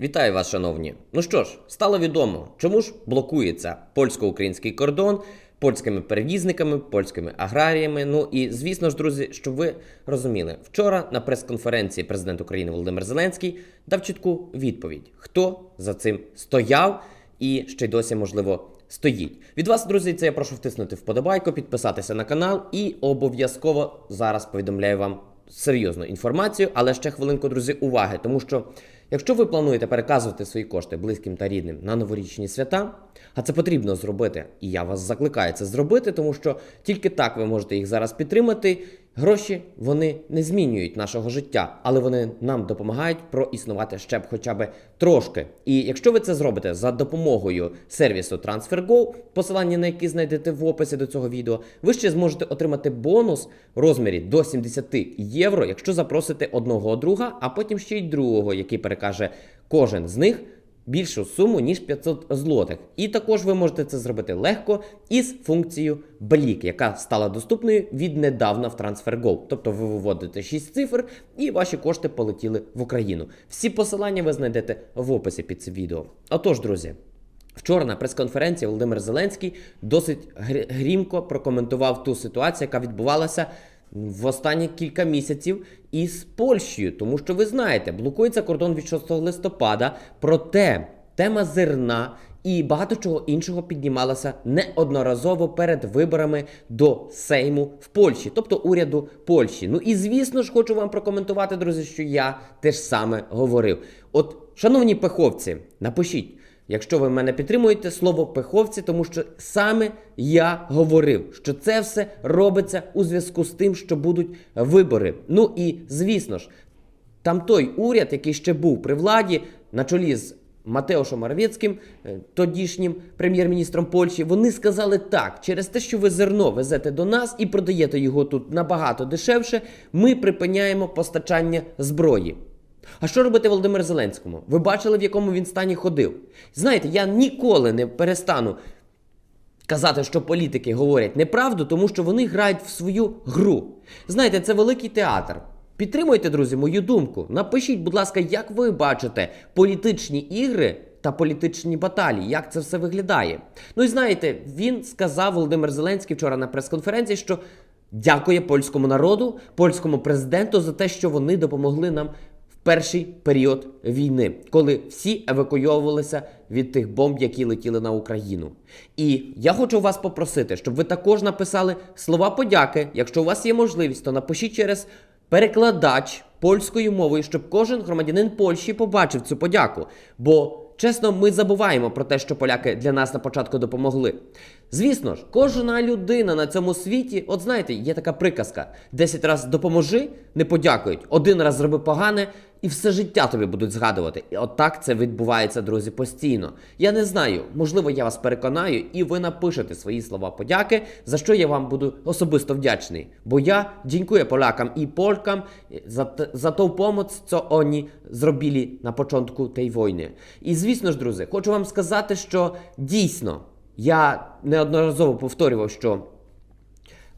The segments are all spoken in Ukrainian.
Вітаю вас, шановні. Ну що ж, стало відомо, чому ж блокується польсько-український кордон польськими перевізниками, польськими аграріями. Ну і звісно ж, друзі, щоб ви розуміли, вчора на прес-конференції президент України Володимир Зеленський дав чітку відповідь, хто за цим стояв і ще й досі можливо. Стоїть від вас, друзі. Це я прошу втиснути вподобайку, підписатися на канал і обов'язково зараз повідомляю вам серйозну інформацію, але ще хвилинку, друзі, уваги, тому що якщо ви плануєте переказувати свої кошти близьким та рідним на новорічні свята, а це потрібно зробити, і я вас закликаю це зробити, тому що тільки так ви можете їх зараз підтримати. Гроші вони не змінюють нашого життя, але вони нам допомагають проіснувати ще б хоча б трошки. І якщо ви це зробите за допомогою сервісу TransferGo, посилання на який знайдете в описі до цього відео, ви ще зможете отримати бонус в розмірі до 70 євро, якщо запросите одного друга, а потім ще й другого, який перекаже кожен з них більшу суму, ніж 500 злотих. І також ви можете це зробити легко із функцією Блік, яка стала доступною віднедавна в TransferGo. Тобто ви виводите 6 цифр і ваші кошти полетіли в Україну. Всі посилання ви знайдете в описі під цим відео. Отож, друзі. Вчора на прес-конференції Володимир Зеленський досить грімко прокоментував ту ситуацію, яка відбувалася в останні кілька місяців із Польщею, тому що ви знаєте, блокується кордон від 6 листопада. Проте тема зерна і багато чого іншого піднімалася неодноразово перед виборами до Сейму в Польщі, тобто уряду Польщі. Ну і звісно ж, хочу вам прокоментувати, друзі, що я теж саме говорив. От, шановні пеховці, напишіть. Якщо ви мене підтримуєте, слово пеховці, тому що саме я говорив, що це все робиться у зв'язку з тим, що будуть вибори. Ну і звісно ж, там той уряд, який ще був при владі, на чолі з Матеошем Моравецьким, е, тодішнім прем'єр-міністром Польщі, вони сказали так: через те, що ви зерно везете до нас і продаєте його тут набагато дешевше, ми припиняємо постачання зброї. А що робити Володимир Зеленському? Ви бачили, в якому він стані ходив? Знаєте, я ніколи не перестану казати, що політики говорять неправду, тому що вони грають в свою гру. Знаєте, це великий театр. Підтримуйте, друзі, мою думку. Напишіть, будь ласка, як ви бачите політичні ігри та політичні баталії, як це все виглядає. Ну і знаєте, він сказав Володимир Зеленський вчора на прес-конференції, що дякує польському народу, польському президенту за те, що вони допомогли нам перший період війни, коли всі евакуйовувалися від тих бомб, які летіли на Україну. І я хочу вас попросити, щоб ви також написали слова подяки. Якщо у вас є можливість, то напишіть через перекладач польською мовою, щоб кожен громадянин Польщі побачив цю подяку. Бо чесно, ми забуваємо про те, що поляки для нас на початку допомогли. Звісно ж, кожна людина на цьому світі, от знаєте, є така приказка: 10 разів допоможи, не подякують, один раз зроби погане, і все життя тобі будуть згадувати. І от це відбувається, друзі, постійно. Я не знаю, можливо, я вас переконаю, і ви напишете свої слова подяки, за що я вам буду особисто вдячний. Бо я дякую полякам і полькам за, за ту pomoc, що вони зробили на початку тієї війни. І звісно ж, друзі, хочу вам сказати, що дійсно я неодноразово повторював, що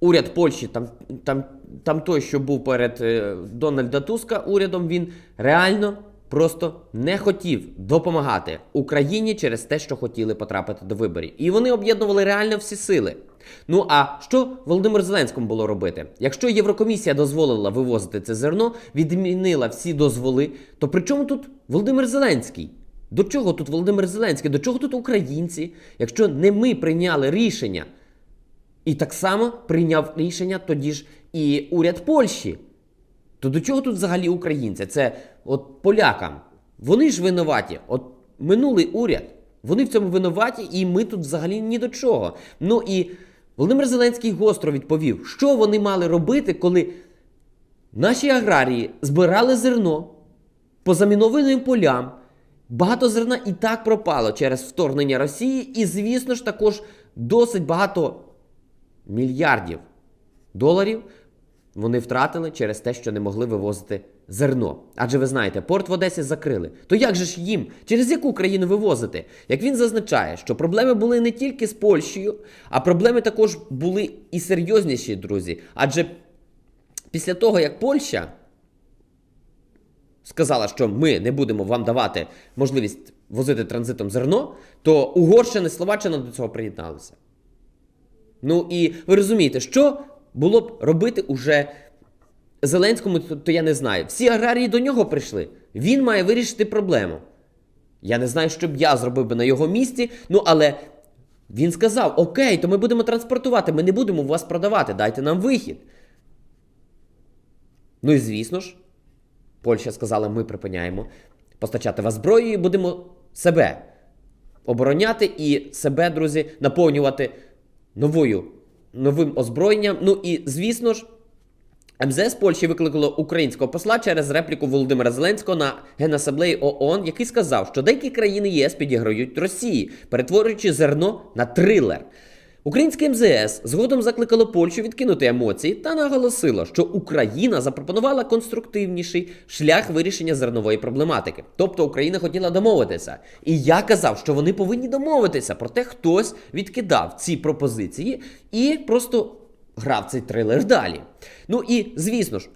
уряд Польщі, там, там, там той, що був перед е, Дональда Туска урядом, він реально просто не хотів допомагати Україні через те, що хотіли потрапити до виборів. І вони об'єднували реально всі сили. Ну а що Володимир Зеленському було робити? Якщо Єврокомісія дозволила вивозити це зерно, відмінила всі дозволи, то при чому тут Володимир Зеленський? До чого тут Володимир Зеленський? До чого тут українці? Якщо не ми прийняли рішення і так само прийняв рішення тоді ж і уряд Польщі. То до чого тут взагалі українці? Це от полякам. Вони ж винуваті. От минулий уряд, вони в цьому винуваті, і ми тут взагалі ні до чого. Ну і Володимир Зеленський гостро відповів, що вони мали робити, коли наші аграрії збирали зерно по замінованим полям. Багато зерна і так пропало через вторгнення Росії, і, звісно ж, також досить багато мільярдів доларів вони втратили через те, що не могли вивозити зерно. Адже ви знаєте, порт в Одесі закрили. То як же ж їм? Через яку країну вивозити? Як він зазначає, що проблеми були не тільки з Польщею, а проблеми також були і серйозніші, друзі. Адже після того, як Польща сказала, що ми не будемо вам давати можливість возити транзитом зерно, то Угорщина і Словаччина до цього приєдналися. Ну і ви розумієте, що було б робити уже Зеленському, то, то я не знаю. Всі аграрії до нього прийшли. Він має вирішити проблему. Я не знаю, що б я зробив би на його місці, ну але він сказав: Окей, то ми будемо транспортувати, ми не будемо вас продавати, дайте нам вихід. Ну і звісно ж, Польща сказала, ми припиняємо постачати вас зброю і будемо себе обороняти і себе, друзі, наповнювати новою, новим озброєнням. Ну і звісно ж. МЗС Польщі викликало українського посла через репліку Володимира Зеленського на Генасаблеї ООН, який сказав, що деякі країни ЄС підіграють Росії, перетворюючи зерно на трилер. Українське МЗС згодом закликало Польщу відкинути емоції та наголосило, що Україна запропонувала конструктивніший шлях вирішення зернової проблематики. Тобто Україна хотіла домовитися. І я казав, що вони повинні домовитися, проте хтось відкидав ці пропозиції і просто грав цей трейлер далі. Ну і звісно ж.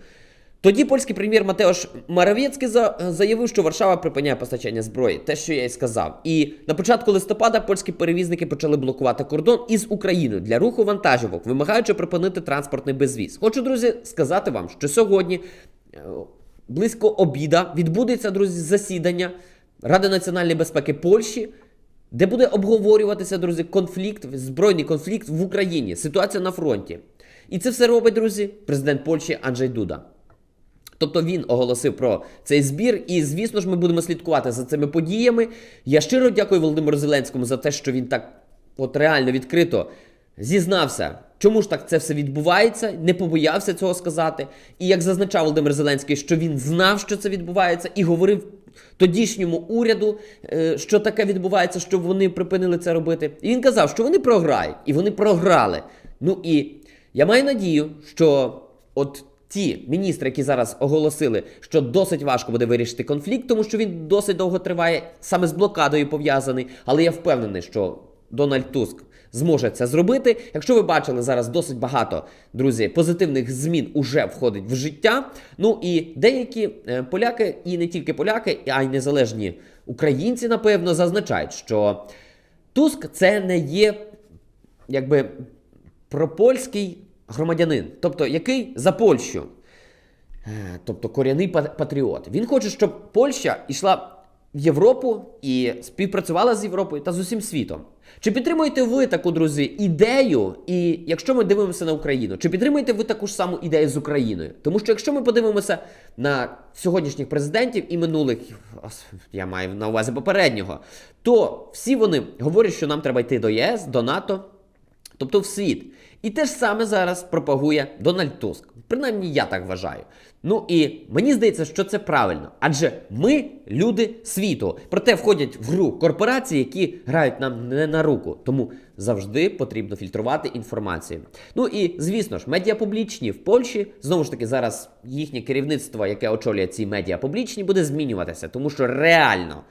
Тоді польський прем'єр Матеош Маравєцький за- заявив, що Варшава припиняє постачання зброї, те, що я й сказав. І на початку листопада польські перевізники почали блокувати кордон із Україною для руху вантажівок, вимагаючи припинити транспортний безвіз. Хочу, друзі, сказати вам, що сьогодні е, близько обіда відбудеться, друзі, засідання Ради національної безпеки Польщі. Де буде обговорюватися, друзі, конфлікт, збройний конфлікт в Україні, ситуація на фронті. І це все робить, друзі, президент Польщі Анджей Дуда. Тобто він оголосив про цей збір, і звісно ж, ми будемо слідкувати за цими подіями. Я щиро дякую Володимиру Зеленському за те, що він так от реально відкрито зізнався, чому ж так це все відбувається, не побоявся цього сказати. І як зазначав Володимир Зеленський, що він знав, що це відбувається, і говорив тодішньому уряду, е, що таке відбувається, щоб вони припинили це робити. І він казав, що вони програють, і вони програли. Ну і я маю надію, що от ті міністри, які зараз оголосили, що досить важко буде вирішити конфлікт, тому що він досить довго триває, саме з блокадою пов'язаний. Але я впевнений, що Дональд Туск зможе це зробити. Якщо ви бачили зараз досить багато, друзі, позитивних змін уже входить в життя. Ну і деякі е, поляки, і не тільки поляки, а й незалежні українці, напевно, зазначають, що Туск це не є якби пропольський громадянин, тобто який за Польщу, Е, тобто корінний патріот. Він хоче, щоб Польща йшла в Європу і співпрацювала з Європою та з усім світом. Чи підтримуєте ви таку, друзі, ідею? І якщо ми дивимося на Україну, чи підтримуєте ви таку ж саму ідею з Україною? Тому що якщо ми подивимося на сьогоднішніх президентів і минулих, я маю на увазі попереднього, то всі вони говорять, що нам треба йти до ЄС, до НАТО, тобто в світ. І те ж саме зараз пропагує Дональд Туск. Принаймні я так вважаю. Ну і мені здається, що це правильно. Адже ми люди світу. Проте входять в гру корпорації, які грають нам не на руку. Тому завжди потрібно фільтрувати інформацію. Ну і звісно ж, медіа публічні в Польщі знову ж таки зараз їхнє керівництво, яке очолює ці медіа публічні, буде змінюватися, тому що реально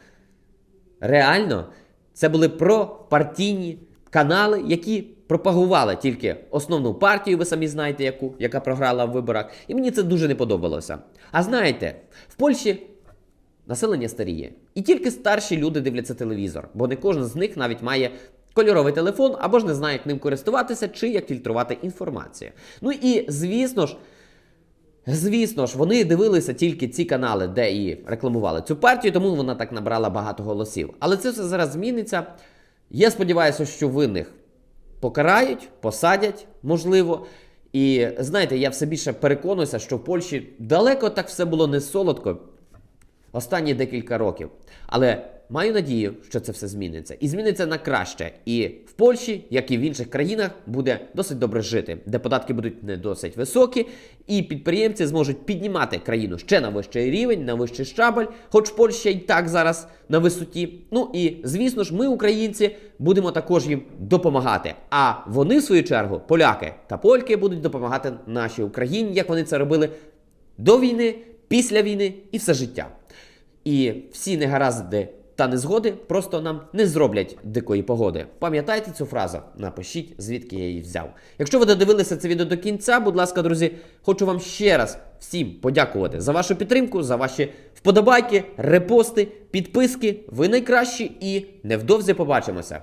реально це були пропартійні канали, які пропагували тільки основну партію, ви самі знаєте, яку, яка програла в виборах. І мені це дуже не подобалося. А знаєте, в Польщі населення старіє. І тільки старші люди дивляться телевізор, бо не кожен з них навіть має. Кольоровий телефон або ж не знає, як ним користуватися, чи як фільтрувати інформацію. Ну і звісно ж, Звісно ж, вони дивилися тільки ці канали, де і рекламували цю партію, тому вона так набрала багато голосів. Але це все зараз зміниться. Я сподіваюся, що винних покарають, посадять, можливо. І знаєте, я все більше переконуюся, що в Польщі далеко так все було не солодко останні декілька років. Але маю надію, що це все зміниться. І зміниться на краще. І в Польщі, як і в інших країнах, буде досить добре жити, де податки будуть не досить високі, і підприємці зможуть піднімати країну ще на вищий рівень, на вищий щабель, хоч Польща і так зараз на висоті. Ну і звісно ж, ми, українці, будемо також їм допомагати. А вони, в свою чергу, поляки та польки, будуть допомагати нашій Україні, як вони це робили до війни, після війни і все життя. І всі негаразди та незгоди просто нам не зроблять дикої погоди. Пам'ятайте цю фразу? Напишіть, звідки я її взяв. Якщо ви додивилися це відео до кінця, будь ласка, друзі, хочу вам ще раз всім подякувати за вашу підтримку, за ваші вподобайки, репости, підписки. Ви найкращі і невдовзі побачимося.